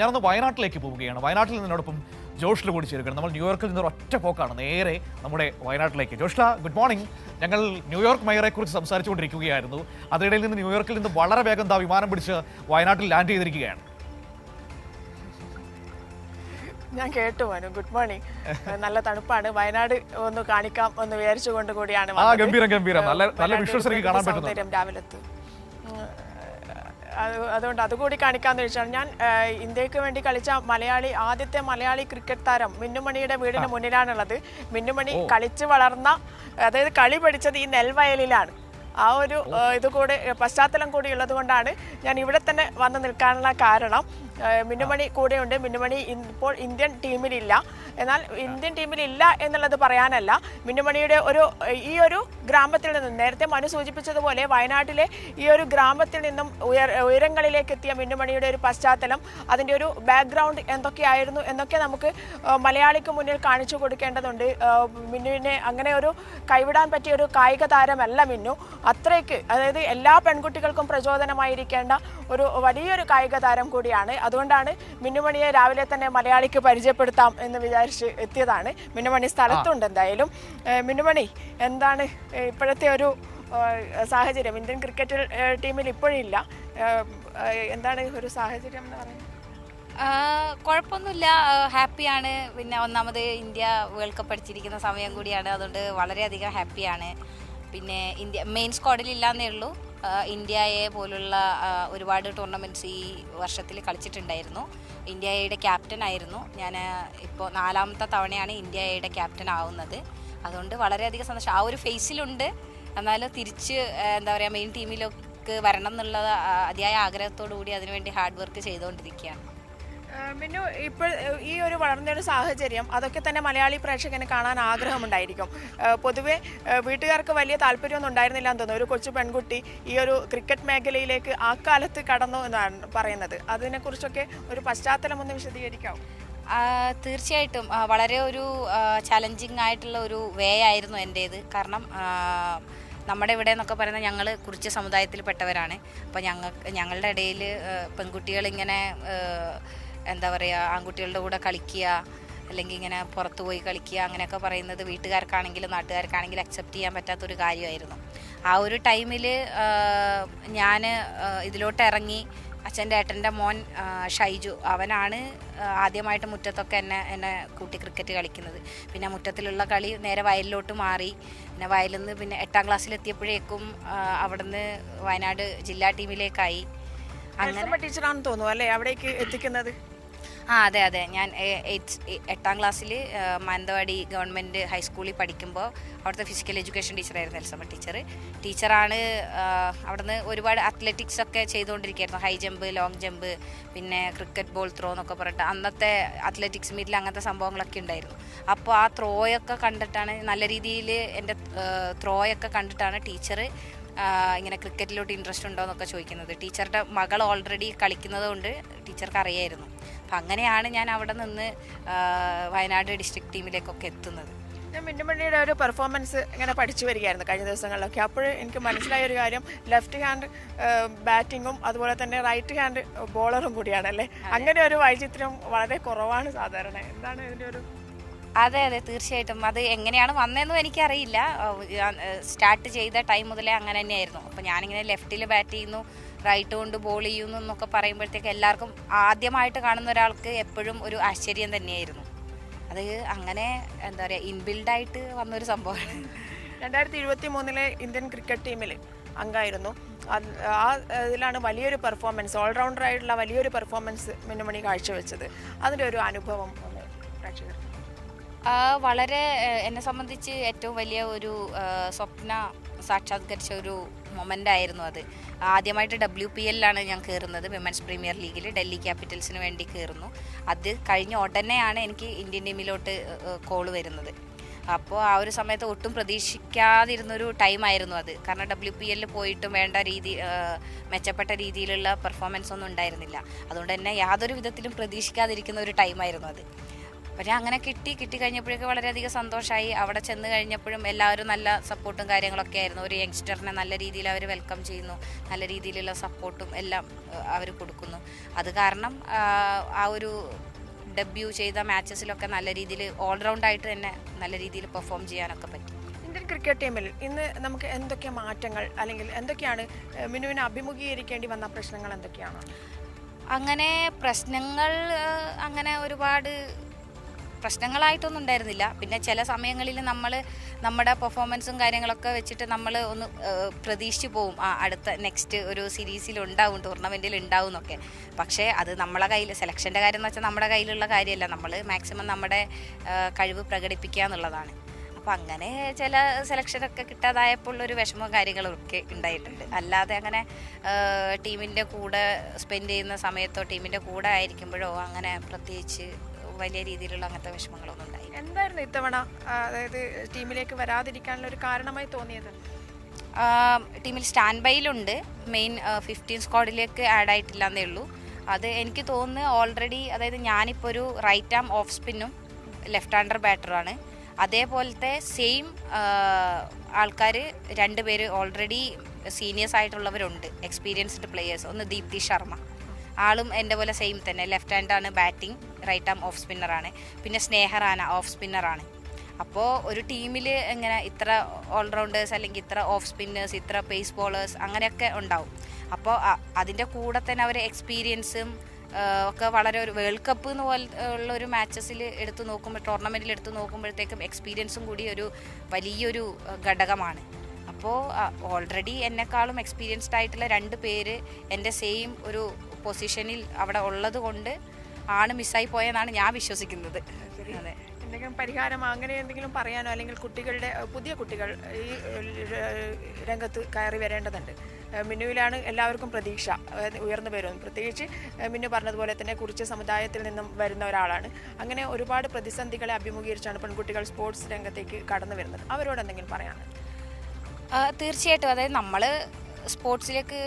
ഞാനൊന്ന് വയനാട്ടിലേക്ക് പോവുകയാണ്. വയനാട്ടിൽ നിന്നോടൊപ്പം ജോഷ്ല കൂടി ചേരുകയാണ്. നമ്മൾ ന്യൂയോർക്കിൽ നിന്നൊരു ഒറ്റ പോക്കാണ്. നേരെ നമ്മുടെ വയനാട്ടിലേക്ക്. ജോഷ്ല ഗുഡ് മോർണിംഗ് ഞങ്ങൾ ന്യൂയോർക്ക് മേയറെക്കുറിച്ച് സംസാരിച്ചുകൊണ്ടിരിക്കുകയായിരുന്നു. അതിനിടയിൽ നിന്ന് ന്യൂയോർക്കിൽ നിന്ന് വളരെ വേഗം താ വിമാനം പിടിച്ച് വയനാട്ടിൽ ലാൻഡ് ചെയ്തിരിക്കുകയാണ്. ഞാൻ കേട്ടു മനു. ഗുഡ് മോർണിംഗ് നല്ല തണുപ്പാണ്. വയനാട് ഒന്ന് കാണിക്കാം എന്ന് വിചാരിച്ചുകൊണ്ട് കൂടിയാണ്. ഗംഭീരം ഗംഭീരം. നല്ല നല്ല വയനാട് വിഷ്വൽസ് എനിക്ക് കാണാൻ പറ്റുന്നു അതുകൊണ്ട് അതുകൂടി കാണിക്കാന്ന് വെച്ചാൽ ഞാൻ ഇന്ത്യയ്ക്ക് വേണ്ടി കളിച്ച മലയാളി ആദ്യത്തെ മലയാളി ക്രിക്കറ്റ് താരം മിന്നുമണിയുടെ വീടിന് മുന്നിലാണുള്ളത്. മിന്നുമണി കളിച്ച് വളർന്ന അതായത് കളി പഠിച്ചത് ഈ നെൽവയലിലാണ് ആ ഒരു ഇത് കൂടി പശ്ചാത്തലം കൂടി ഉള്ളത് കൊണ്ടാണ് ഞാൻ ഇവിടെ തന്നെ വന്ന് നിൽക്കാനുള്ള കാരണം. മിന്നുമണി കൂടെയുണ്ട്. മിന്നുമണി ഇപ്പോൾ ഇന്ത്യൻ ടീമിലില്ല. എന്നാൽ ഇന്ത്യൻ ടീമിലില്ല എന്നുള്ളത് പറയാനല്ല. മിന്നുമണിയുടെ ഒരു ഈ ഒരു ഗ്രാമത്തിൽ നിന്നും നേരത്തെ മനു സൂചിപ്പിച്ചതുപോലെ വയനാട്ടിലെ ഈ ഒരു ഗ്രാമത്തിൽ നിന്നും ഉയർ ഉയരങ്ങളിലേക്ക് എത്തിയ മിന്നുമണിയുടെ ഒരു പശ്ചാത്തലം അതിന്റെ ഒരു ബാക്ക്ഗ്രൗണ്ട് എന്തൊക്കെയായിരുന്നു എന്നൊക്കെ നമുക്ക് മലയാളിക്ക് മുന്നിൽ കാണിച്ചു കൊടുക്കേണ്ടതുണ്ട്. മിന്നുവിനെ അങ്ങനെ ഒരു കൈവിടാൻ പറ്റിയ ഒരു കായിക താരമല്ല മിന്നു. അത്രയ്ക്ക് അതായത് എല്ലാ പെൺകുട്ടികൾക്കും പ്രചോദനമായിരിക്കേണ്ട ഒരു വലിയൊരു കായിക താരം കൂടിയാണ്. അതുകൊണ്ടാണ് മിന്നുമണിയെ രാവിലെ തന്നെ മലയാളിക്ക് പരിചയപ്പെടുത്താം എന്ന് വിചാരിച്ച് എത്തിയതാണ്. മിന്നുമണി സ്ഥലത്തുണ്ട് എന്തായാലും. മിന്നുമണി എന്താണ് ഇപ്പോഴത്തെ ഒരു സാഹചര്യം? ഇന്ത്യൻ ക്രിക്കറ്റ് ടീമിൽ ഇപ്പോഴില്ല. എന്താണ് ഒരു സാഹചര്യം എന്ന് പറയുന്നത്? കുഴപ്പമൊന്നുമില്ല. ഹാപ്പിയാണ്. പിന്നെ ഒന്നാമത് ഇന്ത്യ വേൾഡ് കപ്പ് അടിച്ചിരിക്കുന്ന സമയം കൂടിയാണ്. അതുകൊണ്ട് വളരെയധികം ഹാപ്പിയാണ്. പിന്നെ ഇന്ത്യ മെയിൻ സ്ക്വാഡിൽ ഇല്ലാന്നേ ഉള്ളൂ. ഇന്ത്യയെ പോലുള്ള ഒരുപാട് ടൂർണമെന്റ്സ് ഈ വർഷത്തിൽ കളിച്ചിട്ടുണ്ടായിരുന്നു. ഇന്ത്യയുടെ ക്യാപ്റ്റൻ ആയിരുന്നു. ഞാൻ ഇപ്പോൾ നാലാമത്തെ തവണയാണ് ഇന്ത്യയുടെ ക്യാപ്റ്റൻ ആവുന്നത്. അതുകൊണ്ട് വളരെയധികം സന്തോഷം. ആ ഒരു ഫേസിലുണ്ട് എന്നാലും തിരിച്ച് എന്താ പറയുക മെയിൻ ടീമിലൊക്കെ വരണം എന്നുള്ള അതിയായ ആഗ്രഹത്തോടു കൂടി അതിനുവേണ്ടി ഹാർഡ് വർക്ക് ചെയ്തുകൊണ്ടിരിക്കുകയാണ്. മിന്നു ഇപ്പോൾ ഈ ഒരു വളർന്ന വളർന്നൊരു സാഹചര്യം അതൊക്കെ തന്നെ മലയാളി പ്രേക്ഷകന് കാണാൻ ആഗ്രഹമുണ്ടായിരിക്കും. പൊതുവെ വീട്ടുകാർക്ക് വലിയ താല്പര്യമൊന്നും ഉണ്ടായിരുന്നില്ല എന്ന് തോന്നുന്നു. ഒരു കൊച്ചു പെൺകുട്ടി ഈ ഒരു ക്രിക്കറ്റ് മേഖലയിലേക്ക് ആ കാലത്ത് കടന്നു എന്നാണ് പറയുന്നത്. അതിനെക്കുറിച്ചൊക്കെ ഒരു പശ്ചാത്തലം ഒന്ന് വിശദീകരിക്കാം തീർച്ചയായിട്ടും. വളരെ ഒരു ചലഞ്ചിങ് ആയിട്ടുള്ള ഒരു വേ ആയിരുന്നു എന്റേത് കാരണം നമ്മുടെ ഇവിടെ എന്നൊക്കെ പറയുന്നത് ഞങ്ങൾ കുറിച്ച് സമുദായത്തിൽപ്പെട്ടവരാണ്. അപ്പോൾ ഞങ്ങൾ ഞങ്ങളുടെ ഇടയിൽ പെൺകുട്ടികൾ ഇങ്ങനെ എന്താ പറയുക ആൺകുട്ടികളുടെ കൂടെ കളിക്കുക അല്ലെങ്കിൽ ഇങ്ങനെ പുറത്തു പോയി കളിക്കുക അങ്ങനെയൊക്കെ പറയുന്നത് വീട്ടുകാർക്കാണെങ്കിലും നാട്ടുകാർക്കാണെങ്കിലും അക്സെപ്റ്റ് ചെയ്യാൻ പറ്റാത്തൊരു കാര്യമായിരുന്നു. ആ ഒരു ടൈമിൽ ഞാൻ ഇതിലോട്ട് ഇറങ്ങി അച്ഛന്റെ ഏട്ടന്റെ മോൻ ഷൈജു അവനാണ് ആദ്യമായിട്ട് മുറ്റത്തൊക്കെ എന്നെ എന്നെ കൂട്ടി ക്രിക്കറ്റ് കളിക്കുന്നത്. പിന്നെ മുറ്റത്തിലുള്ള കളി നേരെ വയലിലോട്ട് മാറി. പിന്നെ വയലിൽ നിന്ന് പിന്നെ എട്ടാം ക്ലാസ്സിലെത്തിയപ്പോഴേക്കും അവിടുന്ന് വയനാട് ജില്ലാ ടീമിലേക്കായി അങ്ങനെ ടീച്ചറാണെന്ന് തോന്നുന്നു അല്ലേ? അവിടേക്ക് എത്തിക്കുന്നത്? ആ അതെ അതെ. ഞാൻ എട്ടാം ക്ലാസ്സിൽ മാനന്തവാടി ഗവൺമെന്റ് ഹൈസ്കൂളിൽ പഠിക്കുമ്പോൾ അവിടുത്തെ ഫിസിക്കൽ എഡ്യൂക്കേഷൻ ടീച്ചറായിരുന്നു എൽസമ്മ ടീച്ചർ ടീച്ചറാണ് അവിടുന്ന് ഒരുപാട് അത്ലറ്റിക്സ് ഒക്കെ ചെയ്തുകൊണ്ടിരിക്കുകയായിരുന്നു. ഹൈ ജമ്പ് ലോങ് ജമ്പ് പിന്നെ ക്രിക്കറ്റ് ബോൾ ത്രോ എന്നൊക്കെ പറഞ്ഞിട്ട് അന്നത്തെ അത്ലറ്റിക്സ് മീറ്റിൽ അങ്ങനത്തെ സംഭവങ്ങളൊക്കെ ഉണ്ടായിരുന്നു. അപ്പോൾ ആ ത്രോയൊക്കെ കണ്ടിട്ടാണ് നല്ല രീതിയിൽ എന്റെ ത്രോയൊക്കെ കണ്ടിട്ടാണ് ടീച്ചർ ഇങ്ങനെ ക്രിക്കറ്റിലോട്ട് ഇൻട്രസ്റ്റ് ഉണ്ടോ എന്നൊക്കെ ചോദിക്കുന്നത്. ടീച്ചറുടെ മകൾ ഓൾറെഡി കളിക്കുന്നത് കൊണ്ട് ടീച്ചർക്ക് അറിയായിരുന്നു. അപ്പം അങ്ങനെയാണ് ഞാൻ അവിടെ നിന്ന് വയനാട് ഡിസ്ട്രിക്ട് ടീമിലേക്കൊക്കെ എത്തുന്നത്. ഞാൻ മിന്നുമണിയുടെ ഒരു പെർഫോമൻസ് ഇങ്ങനെ പഠിച്ചു വരികയായിരുന്നു കഴിഞ്ഞ ദിവസങ്ങളിലൊക്കെ. അപ്പോൾ എനിക്ക് മനസ്സിലായ ഒരു കാര്യം ലെഫ്റ്റ് ഹാൻഡ് ബാറ്റിങ്ങും അതുപോലെ തന്നെ റൈറ്റ് ഹാൻഡ് ബോളറും കൂടിയാണ് അല്ലേ അങ്ങനെ ഒരു വൈചിത്രം വളരെ കുറവാണ് സാധാരണ. എന്താണ് ഇതിന്റെ ഒരു അതെ അതെ തീർച്ചയായിട്ടും. അത് എങ്ങനെയാണ് വന്നതെന്നും എനിക്കറിയില്ല. സ്റ്റാർട്ട് ചെയ്ത ടൈം മുതലേ അങ്ങനെ തന്നെയായിരുന്നു. അപ്പോൾ ഞാനിങ്ങനെ ലെഫ്റ്റിൽ ബാറ്റ് ചെയ്യുന്നു. റൈറ്റ് കൊണ്ട് ബോൾ ചെയ്യുന്നു എന്നൊക്കെ പറയുമ്പോഴത്തേക്ക് എല്ലാവർക്കും ആദ്യമായിട്ട് കാണുന്ന ഒരാൾക്ക് എപ്പോഴും ഒരു ആശ്ചര്യം തന്നെയായിരുന്നു. അത് അങ്ങനെ എന്താ പറയുക ഇൻബിൽഡായിട്ട് വന്നൊരു സംഭവമാണ്. രണ്ടായിരത്തി ഇരുപത്തി മൂന്നിലെ ഇന്ത്യൻ ക്രിക്കറ്റ് ടീമിൽ അംഗമായിരുന്നു ആ ഇതിലാണ് വലിയൊരു പെർഫോമൻസ് ഓൾറൗണ്ടർ ആയിട്ടുള്ള വലിയൊരു പെർഫോമൻസ് മിന്നുമണി കാഴ്ചവെച്ചത്. അതിന്റെ ഒരു അനുഭവം ഒന്ന് പ്രേക്ഷകർ ആ, വളരെ എന്നെ സംബന്ധിച്ച് ഏറ്റവും വലിയ ഒരു സ്വപ്ന സാക്ഷാത്കരിച്ച ഒരു മൊമെന്റ് ആയിരുന്നു അത്. ആദ്യമായിട്ട് ഡബ്ല്യു പി എല്ലാണ് ഞാൻ കയറുന്നത് വിമൻസ് പ്രീമിയർ ലീഗിൽ ഡൽഹി ക്യാപിറ്റൽസിന് വേണ്ടി കയറുന്നു അത് കഴിഞ്ഞ ഉടനെയാണ് എനിക്ക് ഇന്ത്യൻ ടീമിലോട്ട് കോൾ വരുന്നത്. അപ്പോൾ ആ ഒരു സമയത്ത് ഒട്ടും പ്രതീക്ഷിക്കാതിരുന്നൊരു ടൈമായിരുന്നു അത്. കാരണം ഡബ്ല്യു പി എല്ലിൽ പോയിട്ടും വേണ്ട രീതി മെച്ചപ്പെട്ട രീതിയിലുള്ള പെർഫോമൻസ് ഒന്നും ഉണ്ടായിരുന്നില്ല. അതുകൊണ്ട് തന്നെ യാതൊരു വിധത്തിലും പ്രതീക്ഷിക്കാതിരിക്കുന്ന ഒരു ടൈമായിരുന്നു അത്. പക്ഷേ അങ്ങനെ കിട്ടി കിട്ടി കഴിഞ്ഞപ്പോഴേക്ക് വളരെയധികം സന്തോഷമായി അവിടെ ചെന്ന് കഴിഞ്ഞപ്പോഴും എല്ലാവരും നല്ല സപ്പോർട്ടും കാര്യങ്ങളൊക്കെ ആയിരുന്നു. ഒരു യങ്സ്റ്ററിനെ നല്ല രീതിയിൽ അവർ വെൽക്കം ചെയ്യുന്നു. നല്ല രീതിയിലുള്ള സപ്പോർട്ടും എല്ലാം അവർ കൊടുക്കുന്നു. അത് കാരണം ആ, ഒരു ഡെബ്യൂ ചെയ്ത മാച്ചസിലൊക്കെ നല്ല രീതിയിൽ ഓൾറൗണ്ടായിട്ട് തന്നെ നല്ല രീതിയിൽ പെർഫോം ചെയ്യാനൊക്കെ പറ്റി. ഇന്ത്യൻ ക്രിക്കറ്റ് ടീമിൽ ഇന്ന് നമുക്ക് എന്തൊക്കെ മാറ്റങ്ങൾ അല്ലെങ്കിൽ എന്തൊക്കെയാണ് മിനുവിനെ അഭിമുഖീകരിക്കേണ്ടി വന്ന പ്രശ്നങ്ങൾ എന്തൊക്കെയാണ്? അങ്ങനെ പ്രശ്നങ്ങൾ അങ്ങനെ ഒരുപാട് പ്രശ്നങ്ങളായിട്ടൊന്നും ഉണ്ടായിരുന്നില്ല. പിന്നെ ചില സമയങ്ങളിൽ നമ്മൾ നമ്മുടെ പെർഫോമൻസും കാര്യങ്ങളൊക്കെ വെച്ചിട്ട് നമ്മൾ ഒന്ന് പ്രതീക്ഷിച്ചു പോവും. ആ അടുത്ത നെക്സ്റ്റ് ഒരു സീരീസിൽ ഉണ്ടാവും ടൂർണമെന്റിൽ ഉണ്ടാവും എന്നൊക്കെ. പക്ഷേ അത് നമ്മളെ കയ്യിൽ സെലക്ഷന്റെ കാര്യം എന്ന് വെച്ചാൽ നമ്മുടെ കയ്യിലുള്ള കാര്യമല്ല. നമ്മൾ മാക്സിമം നമ്മുടെ കഴിവ് പ്രകടിപ്പിക്കുക എന്നുള്ളതാണ്. അപ്പം അങ്ങനെ ചില സെലക്ഷനൊക്കെ കിട്ടാതായപ്പോൾ ഒരു വിഷമവും കാര്യങ്ങളും ഒക്കെ ഉണ്ടായിട്ടുണ്ട്. അല്ലാതെ അങ്ങനെ ടീമിന്റെ കൂടെ സ്പെൻഡ് ചെയ്യുന്ന സമയത്തോ ടീമിന്റെ കൂടെ ആയിരിക്കുമ്പോഴോ അങ്ങനെ പ്രത്യേകിച്ച് വലിയ രീതിയിലുള്ള അങ്ങനത്തെ വിഷമങ്ങളൊന്നും ഉണ്ടായില്ല. എന്തായിരുന്നു ഇത്തവണ അതായത് ടീമിലേക്ക് വരാതിരിക്കാനുള്ള ഒരു കാരണമായി തോന്നിയത്? ടീമിൽ സ്റ്റാൻഡ് ബൈയിലുണ്ട് മെയിൻ ഫിഫ്റ്റീൻ സ്ക്വാഡിലേക്ക് ആഡ് ആയിട്ടില്ല എന്നേ ഉള്ളൂ. അത് എനിക്ക് തോന്നുന്നു ഓൾറെഡി അതായത് ഞാനിപ്പോൾ ഒരു റൈറ്റ് ആം ഓഫ് സ്പിന്നും ലെഫ്റ്റ് ഹാൻഡർ ബാറ്ററാണ് അതേപോലത്തെ സെയിം ആൾക്കാർ രണ്ടുപേര് ഓൾറെഡി സീനിയേഴ്സ് ആയിട്ടുള്ളവരുണ്ട്. എക്സ്പീരിയൻസ്ഡ് പ്ലെയേഴ്സ് ഒന്ന് ദീപ്തി ശർമ്മ. ആളും എന്റെ പോലെ സെയിം തന്നെ. ലെഫ്റ്റ് ഹാൻഡാണ് ബാറ്റിംഗ് റൈറ്റ് ആം ഓഫ് സ്പിന്നറാണ് പിന്നെ സ്നേഹറാന ഓഫ് സ്പിന്നറാണ് അപ്പോൾ ഒരു ടീമിൽ എങ്ങനെ ഇത്ര ഓൾറൗണ്ടേഴ്സ് അല്ലെങ്കിൽ ഇത്ര ഓഫ് സ്പിന്നേഴ്സ് ഇത്ര പേസ് ബോളേഴ്സ് അങ്ങനെയൊക്കെ ഉണ്ടാവും. അപ്പോൾ അതിന്റെ കൂടെ തന്നെ അവർ എക്സ്പീരിയൻസും ഒക്കെ വളരെ ഒരു വേൾഡ് കപ്പ് എന്ന് പോലെ ഉള്ള ഒരു മാച്ചസിൽ എടുത്തു നോക്കുമ്പോൾ ടൂർണമെന്റിൽ എടുത്തു നോക്കുമ്പോഴത്തേക്കും എക്സ്പീരിയൻസും കൂടി ഒരു വലിയൊരു ഘടകമാണ്. അപ്പോൾ ഓൾറെഡി എന്നെക്കാളും എക്സ്പീരിയൻസ്ഡ് ആയിട്ടുള്ള രണ്ട് പേര് എന്റെ സെയിം ഒരു പൊസിഷനിൽ അവിടെ ഉള്ളത് കൊണ്ട് ആണ് മിസ്സായി പോയെന്നാണ് ഞാൻ വിശ്വസിക്കുന്നത്. അതെ. എന്തെങ്കിലും പരിഹാരം അങ്ങനെ എന്തെങ്കിലും പറയാനോ? അല്ലെങ്കിൽ കുട്ടികളുടെ പുതിയ കുട്ടികൾ ഈ രംഗത്ത് കയറി വരേണ്ടതുണ്ട്. മിന്നുവിലാണ് എല്ലാവർക്കും പ്രതീക്ഷ ഉയർന്നു വരുന്നത്. പ്രത്യേകിച്ച് മിന്നു പറഞ്ഞതുപോലെ തന്നെ കുറിച്ച് സമുദായത്തിൽ നിന്നും വരുന്ന ഒരാളാണ്. അങ്ങനെ ഒരുപാട് പ്രതിസന്ധികളെ അഭിമുഖീകരിച്ചാണ് പെൺകുട്ടികൾ സ്പോർട്സ് രംഗത്തേക്ക് കടന്നു വരുന്നത്. അവരോട് എന്തെങ്കിലും പറയാനുണ്ട്? തീർച്ചയായിട്ടും. അതായത് നമ്മൾ സ്പോർട്സിലേക്ക്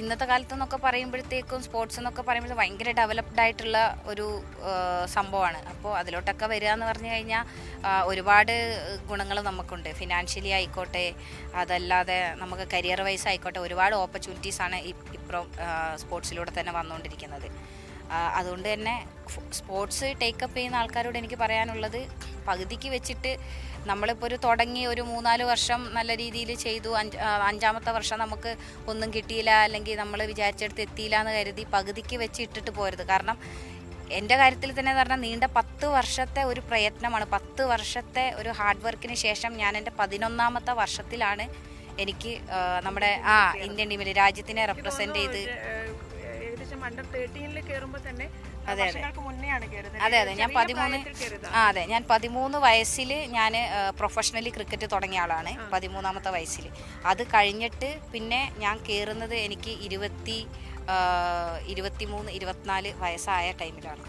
ഇന്നത്തെ കാലത്ത് എന്നൊക്കെ പറയുമ്പോഴത്തേക്കും സ്പോർട്സ് എന്നൊക്കെ പറയുമ്പോൾ ഭയങ്കര ഡെവലപ്ഡ് ആയിട്ടുള്ള ഒരു സംഭവമാണ്. അപ്പോൾ അതിലോട്ടൊക്കെ വരിക എന്ന് പറഞ്ഞു കഴിഞ്ഞാൽ ഒരുപാട് ഗുണങ്ങൾ നമുക്കുണ്ട്. ഫിനാൻഷ്യലി ആയിക്കോട്ടെ അതല്ലാതെ നമുക്ക് കരിയർ വൈസ് ആയിക്കോട്ടെ ഒരുപാട് ഓപ്പർച്യൂണിറ്റീസാണ് ഇപ്പം സ്പോർട്സിലൂടെ തന്നെ വന്നുകൊണ്ടിരിക്കുന്നത്. അതുകൊണ്ട് തന്നെ സ്പോർട്സ് ടേക്കപ്പ് ചെയ്യുന്ന ആൾക്കാരോട് എനിക്ക് പറയാനുള്ളത് പകുതിക്ക് വെച്ചിട്ട് നമ്മളിപ്പോൾ ഒരു തുടങ്ങി ഒരു മൂന്നാൽ വർഷം നല്ല രീതിയിൽ ചെയ്തു. അഞ്ച് അഞ്ചാമത്തെ വർഷം നമുക്ക് ഒന്നും കിട്ടിയില്ല അല്ലെങ്കിൽ നമ്മൾ വിചാരിച്ചെടുത്ത് എത്തിയില്ല എന്ന് കരുതി പകുതിക്ക് വെച്ച് ഇട്ടിട്ട് പോരുത് കാരണം എന്റെ കാര്യത്തിൽ തന്നെ എന്ന് പറഞ്ഞാൽ നീണ്ട പത്ത് വർഷത്തെ ഒരു പ്രയത്നമാണ്. പത്ത് വർഷത്തെ ഒരു ഹാർഡ് വർക്കിന് ശേഷം ഞാൻ എന്റെ പതിനൊന്നാമത്തെ വർഷത്തിലാണ് എനിക്ക് നമ്മുടെ ആ ഇന്ത്യൻ ടീമിൽ രാജ്യത്തിനെ റെപ്രസെന്റ് ചെയ്ത് ഏകദേശം അണ്ടർ തേർട്ടീനിൽ കയറുമ്പോൾ തന്നെ അതെ, അതെ. അതെ അതെ. ഞാൻ പതിമൂന്ന് ആ അതെ. ഞാൻ പതിമൂന്ന് വയസ്സിൽ ഞാൻ പ്രൊഫഷണലി ക്രിക്കറ്റ് തുടങ്ങിയ ആളാണ്. പതിമൂന്നാമത്തെ വയസ്സിൽ അത് കഴിഞ്ഞിട്ട് പിന്നെ ഞാൻ കയറുന്നത് എനിക്ക് ഇരുപത്തി ഇരുപത്തിമൂന്ന് ഇരുപത്തിനാല് വയസ്സായ ടൈമിലാണ്.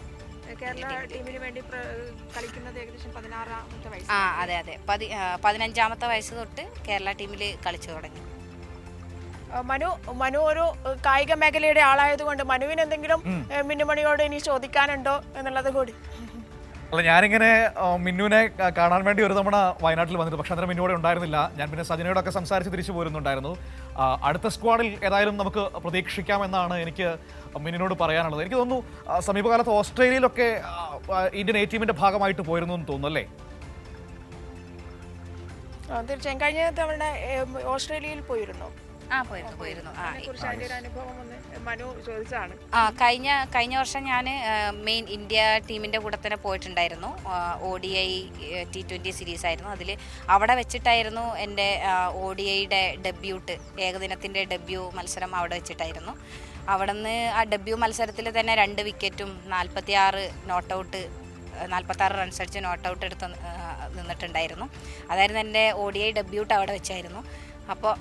ആ അതെ അതെ. പതി പതിനഞ്ചാമത്തെ വയസ്സ് തൊട്ട് കേരള ടീമിൽ കളിച്ചു തുടങ്ങി. മനു മനു ഒരു കായിക മേഖലയുടെ ആളായതുകൊണ്ട് മനുവിന് എന്തെങ്കിലും മിന്നുമണിയോട് ഇനി ചോദിക്കാനുണ്ടോ എന്നുള്ളത് കൂടി. അല്ല ഞാനിങ്ങനെ മിന്നുവിനെ കാണാൻ വേണ്ടി ഒരു തവണ വയനാട്ടിൽ വന്നിട്ട് പക്ഷേ അന്നേരം മിന്നുവിടെ ഉണ്ടായിരുന്നില്ല. ഞാൻ പിന്നെ സജനയോടൊക്കെ സംസാരിച്ച് തിരിച്ചു പോരുന്നുണ്ടായിരുന്നു. അടുത്ത സ്ക്വാഡിൽ ഏതായാലും നമുക്ക് പ്രതീക്ഷിക്കാമെന്നാണ് എനിക്ക് മിന്നിനോട് പറയാനുള്ളത്. എനിക്ക് തോന്നുന്നു സമീപകാലത്ത് ഓസ്ട്രേലിയയിലൊക്കെ ഇന്ത്യൻ എ ടീമിന്റെ ഭാഗമായിട്ട് പോയിരുന്നു എന്ന് തോന്നുന്നു അല്ലേ? തീർച്ചയായും. കഴിഞ്ഞ തവണ ഓസ്ട്രേലിയയിൽ പോയിരുന്നു. ആ പോയിരുന്നു പോയിരുന്നു. ആ അതിനെക്കുറിച്ച് ഒരു അനുഭവം ഒന്ന് മനു ചോദിച്ചതാണ്. ആ കഴിഞ്ഞ കഴിഞ്ഞ വർഷം ഞാൻ മെയിൻ ഇന്ത്യ ടീമിന്റെ കൂടെ തന്നെ പോയിട്ടുണ്ടായിരുന്നു. O D I T twenty series ആയിരുന്നു അതിൽ അവിടെ വെച്ചിട്ടായിരുന്നു എന്റെ ഒ ഡി ഐയുടെ ഡെബ്യൂട്ട് ഏകദിനത്തിന്റെ ഡെബ്യൂ മത്സരം അവിടെ വെച്ചിട്ടായിരുന്നു. അവിടെ നിന്ന് ആ ഡെബ്യൂ മത്സരത്തിൽ തന്നെ രണ്ട് വിക്കറ്റും നാൽപ്പത്തി ആറ് നോട്ട് ഔട്ട് നാൽപ്പത്താറ് റൺസ് അടിച്ച് നോട്ട് ഔട്ട് എടുത്ത് നിന്നിട്ടുണ്ടായിരുന്നു. അതായിരുന്നു എന്റെ ഒ ഡി ഐ ഡെബ്യൂട്ട് അവിടെ വെച്ചായിരുന്നു. അപ്പോൾ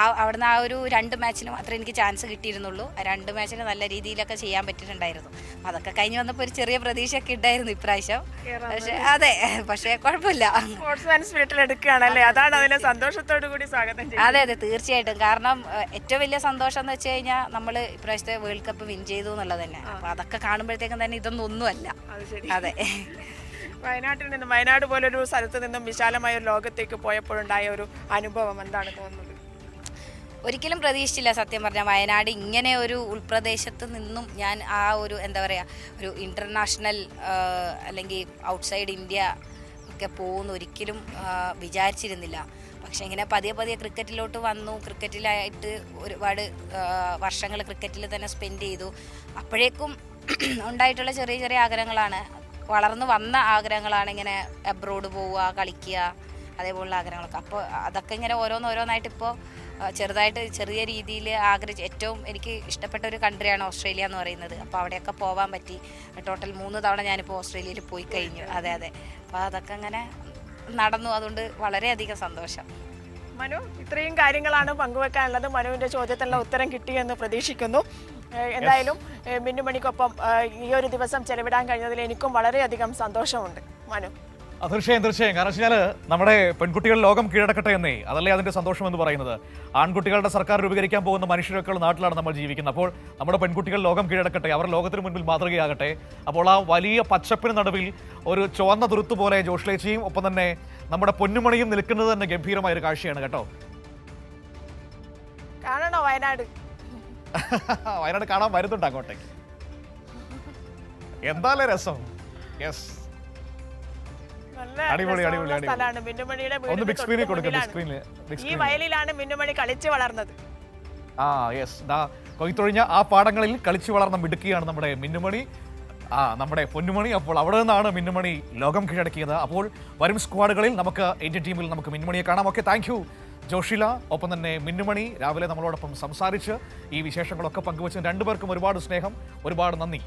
ആ അവിടുന്ന് ആ ഒരു രണ്ട് മാച്ചിന് മാത്രമേ എനിക്ക് ചാൻസ് കിട്ടിയിരുന്നുള്ളൂ. ആ രണ്ട് മാച്ചിന് നല്ല രീതിയിലൊക്കെ ചെയ്യാൻ പറ്റിയിട്ടുണ്ടായിരുന്നു. അതൊക്കെ കഴിഞ്ഞ് വന്നപ്പോൾ ഒരു ചെറിയ പ്രതീക്ഷയൊക്കെ ഉണ്ടായിരുന്നു ഇപ്രാവശ്യം. പക്ഷേ അതെ പക്ഷേ കുഴപ്പമില്ല അതാണ് അതിനെ സന്തോഷത്തോടു കൂടി സ്വാഗതം അതെ അതെ തീർച്ചയായിട്ടും. കാരണം ഏറ്റവും വലിയ സന്തോഷം എന്ന് വെച്ച് കഴിഞ്ഞാൽ നമ്മൾ ഇപ്രാവശ്യത്തെ വേൾഡ് കപ്പ് വിൻ ചെയ്തു എന്നുള്ളത് തന്നെ. അപ്പോൾ അതൊക്കെ കാണുമ്പോഴത്തേക്കും തന്നെ ഇതൊന്നും ഒന്നുമല്ല. അതെ. വയനാട്ടിൽ നിന്നും വയനാട് പോലൊരു സ്ഥലത്ത് നിന്നും വിശാലമായ ഒരു ലോകത്തേക്ക് പോയപ്പോഴുണ്ടായ ഒരു അനുഭവം എന്താണ് തോന്നുന്നത്? ഒരിക്കലും പ്രതീക്ഷിച്ചില്ല സത്യം പറഞ്ഞാൽ. വയനാട് ഇങ്ങനെ ഒരു ഉൾപ്രദേശത്ത് നിന്നും ഞാൻ ആ ഒരു എന്താ പറയുക ഒരു ഇന്റർനാഷണൽ അല്ലെങ്കിൽ ഔട്ട്സൈഡ് ഇന്ത്യ ഒക്കെ പോകുന്ന ഒരിക്കലും വിചാരിച്ചിരുന്നില്ല. പക്ഷേ ഇങ്ങനെ പതിയെ പതിയെ ക്രിക്കറ്റിലോട്ട് വന്നു. ക്രിക്കറ്റിലായിട്ട് ഒരുപാട് വർഷങ്ങൾ ക്രിക്കറ്റിൽ തന്നെ സ്പെൻഡ് ചെയ്തു. അപ്പോഴേക്കും ഉണ്ടായിട്ടുള്ള ചെറിയ ചെറിയ ആഗ്രഹങ്ങളാണ്. വളർന്നു വന്ന ആഗ്രഹങ്ങളാണ് ഇങ്ങനെ അബ്രോഡ് പോവുക കളിക്കുക അതേപോലുള്ള ആഗ്രഹങ്ങളൊക്കെ. അപ്പോൾ അതൊക്കെ ഇങ്ങനെ ഓരോന്നോരോന്നായിട്ട് ഇപ്പോൾ ചെറുതായിട്ട് ചെറിയ രീതിയിൽ ആഗ്രഹിച്ച് ഏറ്റവും എനിക്ക് ഇഷ്ടപ്പെട്ട ഒരു കൺട്രിയാണ് ഓസ്ട്രേലിയ എന്ന് പറയുന്നത്. അപ്പോൾ അവിടെയൊക്കെ പോകാൻ പറ്റി. ടോട്ടൽ മൂന്ന് തവണ ഞാനിപ്പോൾ ഓസ്ട്രേലിയയിൽ പോയി കഴിഞ്ഞു. അതെ അതെ. അപ്പോൾ അതൊക്കെ അങ്ങനെ നടന്നു. അതുകൊണ്ട് വളരെയധികം സന്തോഷം. മനു ഇത്രയും കാര്യങ്ങളാണ് പങ്കുവെക്കാനുള്ളത്. മനുവിന്റെ ചോദ്യത്തിനുള്ള ഉത്തരം കിട്ടിയെന്ന് പ്രതീക്ഷിക്കുന്നു. എന്തായാലും മിന്നുമണിക്കൊപ്പം ഈ ഒരു ദിവസം ചെലവിടാൻ കഴിഞ്ഞതിൽ എനിക്കും വളരെയധികം സന്തോഷമുണ്ട്. മനു. തീർച്ചയായും തീർച്ചയായും. കാരണം വെച്ചാൽ നമ്മുടെ പെൺകുട്ടികൾ ലോകം കീഴടക്കട്ടെ എന്നേ അതല്ലേ അതിന്റെ സന്തോഷം എന്ന് പറയുന്നത്. ആൺകുട്ടികളുടെ സർക്കാർ രൂപീകരിക്കാൻ പോകുന്ന മനുഷ്യരൊക്കെ നാട്ടിലാണ് നമ്മൾ ജീവിക്കുന്നത്. അപ്പോൾ നമ്മുടെ പെൺകുട്ടികൾ ലോകം കീഴടക്കട്ടെ അവർ ലോകത്തിന് മുൻപിൽ മാതൃകയാകട്ടെ. അപ്പോൾ ആ വലിയ പച്ചപ്പിന് നടുവിൽ ഒരു ചുവന്ന തുരുത്ത് പോലെ ജോഷ്ലേച്ചിയും ഒപ്പം തന്നെ നമ്മുടെ പൊന്നുമണിയും നിൽക്കുന്നത് തന്നെ ഗംഭീരമായ ഒരു കാഴ്ചയാണ് കേട്ടോ? കാണണോ വയനാട്? വയനാട് കാണാൻ വരുന്നുണ്ട് അങ്ങോട്ടേക്ക്. എന്താല്ലേ രസം? യെസ് അടിപൊളി, അടിപൊളി. സ്ഥലമാണ്. മിന്നുമണിയുടെ ഒന്ന് ബിഗ് സ്ക്രീനിൽ കൊടുക്കുക ബിഗ് സ്ക്രീനിൽ ഈ വയലിലാണ് മിന്നുമണി കളിച്ച് വളർന്നത്. ആ യെസ് ദാ കൊയ്ത്തൊഴിഞ്ഞ ആ പാടങ്ങളിൽ കളിച്ചു വളർന്ന മിടുക്കിയാണ് നമ്മുടെ മിന്നുമണി. ആ നമ്മുടെ പൊന്നുമണി. അപ്പോൾ അവിടെ നിന്നാണ് മിന്നുമണി ലോകം കീഴടക്കിയത്. അപ്പോൾ വരും സ്ക്വാഡുകളിൽ നമുക്ക് ഇന്ത്യൻ ടീമിൽ നമുക്ക് മിന്നുമണിയെ കാണാം. ഓക്കെ താങ്ക് യു ജോഷില ഒപ്പം തന്നെ മിന്നുമണി രാവിലെ നമ്മളോടൊപ്പം സംസാരിച്ച് ഈ വിശേഷങ്ങളൊക്കെ പങ്കുവച്ച് രണ്ടുപേർക്കും ഒരുപാട് സ്നേഹം ഒരുപാട് നന്ദി.